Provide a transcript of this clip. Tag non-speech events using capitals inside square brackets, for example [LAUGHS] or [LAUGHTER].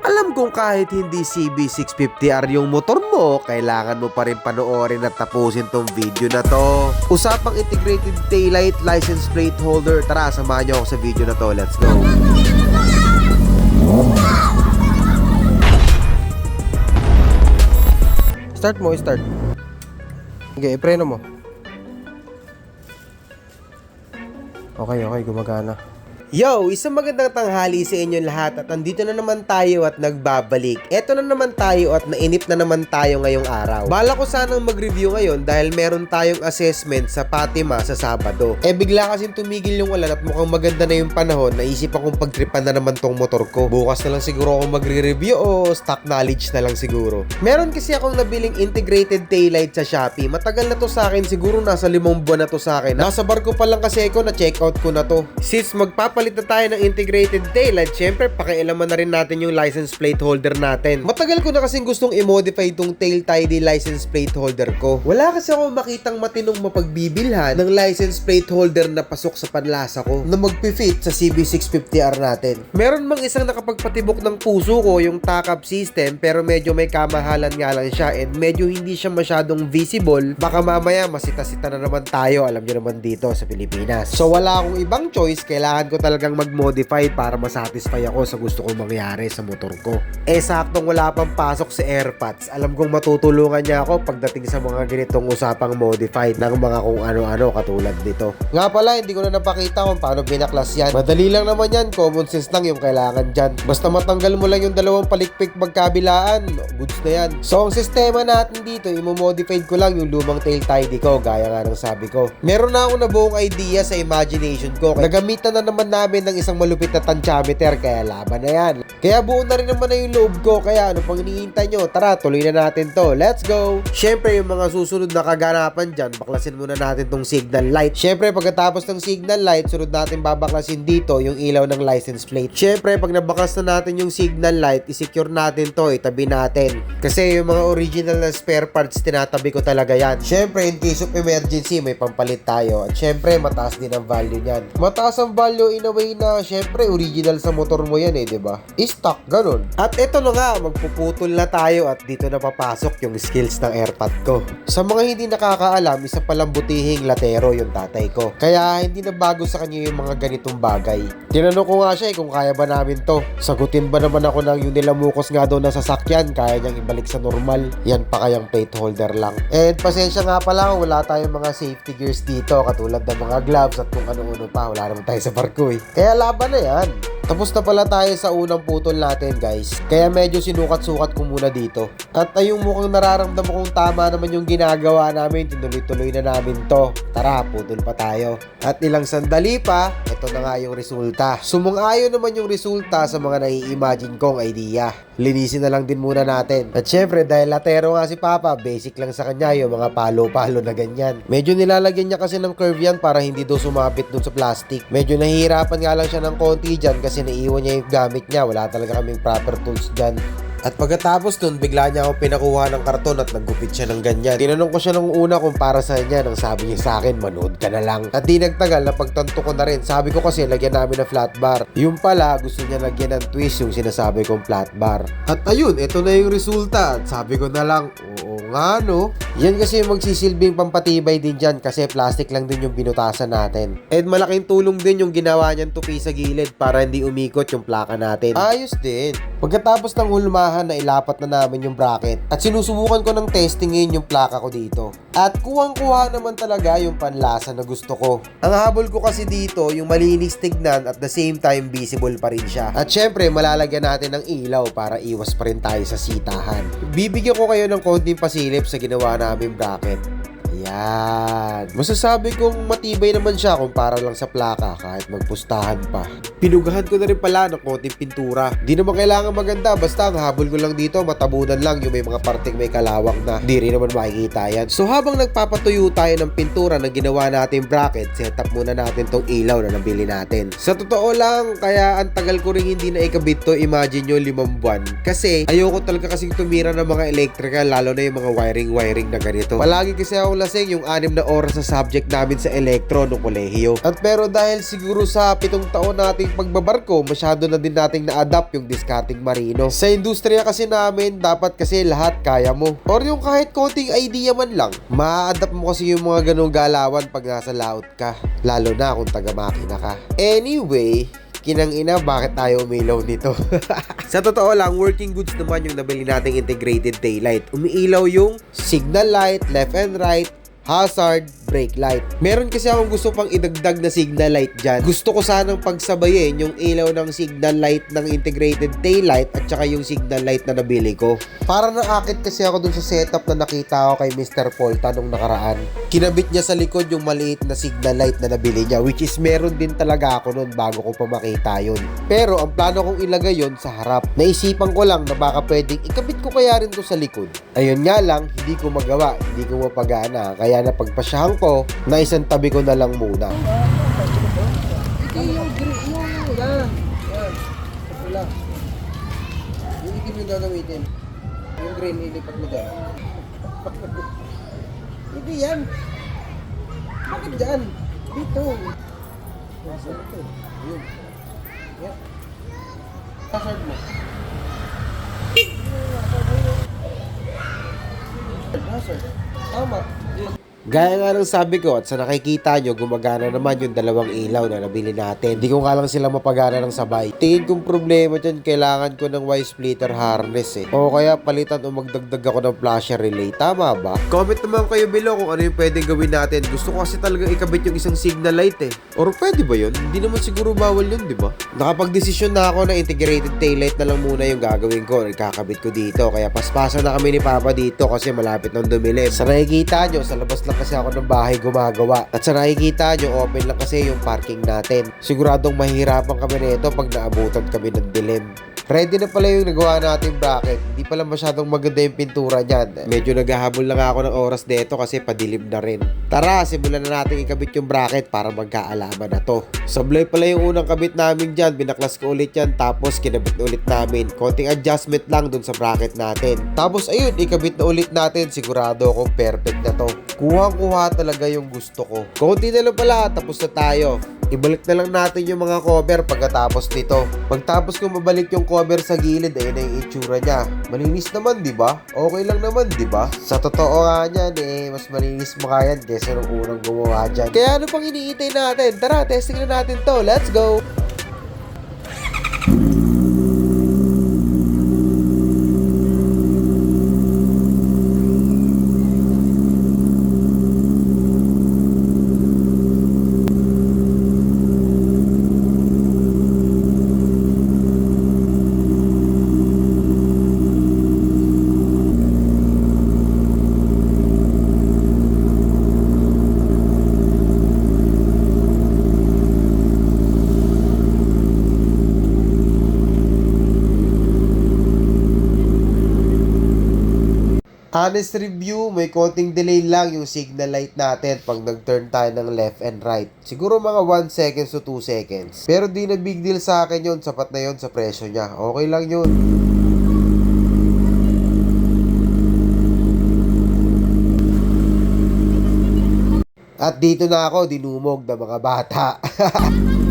Alam kong kahit hindi CB650R yung motor mo, kailangan mo pa rin panoorin at tapusin tong video na to. Usapang integrated taillight license plate holder. Tara, samahan niyo ako sa video na to. Let's go. Start mo, start. Okay, preno mo. Okay, okay, gumagana. Yo, isang magandang tanghali sa inyong lahat at andito na naman tayo at nagbabalik. Eto na naman tayo at nainip na naman tayo ngayong araw. Bala ko sanang mag-review ngayon dahil meron tayong assessment sa Fatima sa Sabado. Eh bigla kasing tumigil yung ulan at mukhang maganda na yung panahon, naisip akong pagtripan na naman tong motor ko. Bukas na lang siguro ako magre-review o stock knowledge na lang siguro. Meron kasi akong nabiling integrated taillight sa Shopee. Matagal na to sa akin, siguro nasa limang buwan na to sa akin. Nasa barko pa lang kasi ako na check out ko na to. Since magpapalit na tayo ng integrated taillight, syempre pakialaman na rin natin yung license plate holder natin. Matagal ko na kasing gustong i-modify itong tail tidy license plate holder ko. Wala kasi ako makitang matinong mapagbibilhan ng license plate holder na pasok sa panlasa ko na magpi-fit sa CB650R natin. Meron mang isang nakapagpatibok ng puso ko yung TACAP system pero medyo may kamahalan nga lang siya and medyo hindi siya masyadong visible. Baka mamaya masita-sita na naman tayo, alam nyo naman dito sa Pilipinas. So wala akong ibang choice, kailangan ko talagang mag-modify para masatisfy ako sa gusto kong mangyari sa motor ko. Eh saktong wala pang pasok sa AirPods. Alam kong matutulungan niya ako pagdating sa mga ganitong usapang modified ng mga kung ano-ano katulad nito. Nga pala, hindi ko na napakita kung paano binaklas yan. Madali lang naman yan, common sense lang yung kailangan dyan. Basta matanggal mo lang yung dalawang palikpik magkabilaan, goods na yan. So ang sistema natin dito, imo-modified ko lang yung lumang tail tidy ko, gaya nga ng sabi ko. Meron na ako na buong idea sa imagination ko. Nagamitan na naman namin ng isang malupit na tantyameter, kaya laban na yan. Kaya buo na rin naman na yung loob ko, kaya ano pang hinihintay nyo? Tara, tuloy na natin to. Let's go! Siyempre, yung mga susunod na kaganapan dyan, baklasin muna natin tong signal light. Siyempre, pagkatapos ng signal light, sunod natin babaklasin dito yung ilaw ng license plate. Siyempre, pag nabaklas na natin yung signal light, isecure natin to, itabi natin. Kasi yung mga original na spare parts, tinatabi ko talaga yan. Siyempre, in case of emergency, may pampalit tayo. At siyempre, mataas din ang value niyan. Mataas ang value in a way na, siyempre, original sa motor mo yan eh, di ba? Stock, ganun. At ito na nga, magpuputol na tayo at dito na papasok yung skills ng airpod ko. Sa mga hindi nakakaalam, isa palang butihing latero yung tatay ko. Kaya hindi na bago sa kanya yung mga ganitong bagay. Tinanong ko nga siya eh kung kaya ba namin to. Sagutin ba naman ako ng yung nilamukos nga daw na sasakyan, kaya niyang ibalik sa normal. Yan pa kayang plate holder lang. And pasensya nga pala wala tayong mga safety gears dito, katulad ng mga gloves at kung ano-ano pa. Wala naman tayo sa barko eh. Kaya laban na yan. Tapos na pala tayo sa unang putol natin guys. Kaya medyo sinukat-sukat ko muna dito. At ayong mukhang nararamdaman kong tama naman yung ginagawa namin. Tinuloy-tuloy na namin to. Tara, putol pa tayo. At ilang sandali pa, ito na nga yung resulta. Sumang-ayon naman yung resulta sa mga nai-imagine kong idea. Linisin na lang din muna natin. At syempre, dahil latero nga si Papa, basic lang sa kanya yung mga palo-palo na ganyan. Medyo nilalagyan niya kasi ng curve yan para hindi daw sumabit dun sa plastic. Medyo nahihirapan nga lang siya ng konti dyan kasi naiiwan niya yung gamit niya. Wala talaga kaming proper tools dyan. At pagkatapos nun, bigla niya ako pinakuha ng karton at naggupit siya ng ganyan. Tinanong ko siya nung una kung para sa niya. Nang sabi niya sa akin, manood ka na lang. At di nagtagal, napagtanto ko na rin. Sabi ko kasi, lagyan namin ng flat bar. Yung pala, gusto niya lagyan ng twist yung sinasabi kong flat bar. At ayun, ito na yung resulta. Sabi ko na lang, oo nga no. Yan kasi yung magsisilbing pampatibay din dyan kasi plastic lang din yung binutasan natin. And malaking tulong din yung ginawa niyan tupi sa gilid para hindi umikot yung plaka natin. Ayos din. Pagkatapos ng hulmahan na ilapat na namin yung bracket at sinusubukan ko ng testingin yung plaka ko dito. At kuwang-kuha naman talaga yung panlasa na gusto ko. Ang habol ko kasi dito yung malinis tignan at the same time visible pa rin siya. At syempre malalagyan natin ng ilaw para iwas pa rin tayo sa sitahan. Bibigyan ko kayo ng konting pasilip sa ginawa namin bracket. Ayan. Masasabi kong matibay naman siya kumpara lang sa plaka kahit magpustahan pa. Pinugahan ko na rin pala ng konting pintura. Di naman kailangan maganda basta ang habol ko lang dito matabunan lang yung may mga parting may kalawang na di rin naman makikita yan. So habang nagpapatuyo tayo ng pintura na ginawa natin bracket, set up muna natin tong ilaw na nabili natin. Sa totoo lang, kaya ang tagal ko rin hindi na ikabit to, imagine nyo limang buwan. Kasi ayoko talaga kasing tumira ng mga electrical lalo na yung mga wiring-wiring na ganito. Palagi kasi ako lasing yung anim na oras na subject namin sa elektro no kolehiyo. At pero dahil siguro sa pitong taon nating pagbabarko, masyado na din nating na-adapt yung discarding marino. Sa industriya kasi namin, dapat kasi lahat kaya mo. Or yung kahit konting idea man lang, ma-adapt mo kasi yung mga ganong galawan pag nasa laot ka. Lalo na kung taga-makina ka. Anyway, Kinang ina, bakit tayo umilaw nito? [LAUGHS] Sa totoo lang, working goods naman yung nabili nating integrated taillight. Umiilaw yung signal light, left and right, hazard, brake light. Meron kasi akong gusto pang idagdag na signal light dyan. Gusto ko sanang pagsabayin yung ilaw ng signal light ng integrated taillight at saka yung signal light na nabili ko. Para naakit kasi ako dun sa setup na nakita ko kay Mr. Polta nung nakaraan. Kinabit niya sa likod yung maliit na signal light na nabili niya which is meron din talaga ako nun bago ko pa makita yun. Pero ang plano kong ilagay yon sa harap. Naisipan ko lang na baka pwedeng ikabit ko kaya rin to sa likod. Ayun nga lang, hindi ko magawa, hindi ko mapagana. Kaya napagpasyahan ko na isang tabi ko na lang muna. Hindi yung green, yung yan. Yan. Pula. Yung green, ilipat mo dyan. Hindi yan. Bakit dyan? Dito. Nasa ito. Yun. Yan. Hazard mo. Hazard. Tama. Gaya nga ng sabi ko at sa nakikita nyo, gumagana naman yung dalawang ilaw na nabili natin. Hindi ko nga lang sila mapagana ng sabay. Tingin kong problema dyan, kailangan ko ng Y-splitter harness eh. O kaya palitan o magdagdag ako ng flasher relay. Tama ba? Comment naman kayo below kung ano yung pwedeng gawin natin. Gusto ko kasi talaga ikabit yung isang signal light eh. Or pwede ba yun? Hindi naman siguro bawal yun, di ba? Nakapag-desisyon na ako na integrated taillight na lang muna yung gagawin ko. Ikakabit ko dito. Kaya paspasan na kami ni Papa dito kasi malapit ng dumilim. Sa nakikita nyo, sa labas lang kasi ako ng bahay gumagawa. At sa nakikita nyo, open lang kasi yung parking natin. Siguradong mahirapan kami nito pag naabutan kami ng dilim. Ready na pala yung nagawa nating bracket. Pala masyadong maganda yung pintura niyan. Medyo naghahabol lang ako ng oras dito kasi padilim na rin. Tara, simulan na natin ikabit yung bracket para magkaalaman na to. Sablay pala yung unang kabit namin dyan. Binaklas ko ulit yan tapos kinabit na ulit namin. Konting adjustment lang dun sa bracket natin. Tapos ayun, ikabit na ulit natin. Sigurado akong perfect na to. Kuha-kuha talaga yung gusto ko. Konti na lang pala, tapos na tayo. Ibalik na lang natin yung mga cover pagkatapos nito. Pagtapos ko mabalik yung cover sa gilid, ayun na yung itsura niya. Malinis naman, di ba? Okay lang naman, di ba? Sa totoo nga niyan, eh, mas malinis mo kaya kaysa nung unang gumawa dyan. Kaya ano pang iniitay natin? Tara, testing na natin to. Let's go! Honest review, may konting delay lang yung signal light natin pag nag-turn tayo ng left and right. Siguro mga 1 seconds to 2 seconds. Pero di na big deal sa akin yun, sapat na yun sa presyo niya. Okay lang yun. At dito na ako dinumog ng mga bata. [LAUGHS]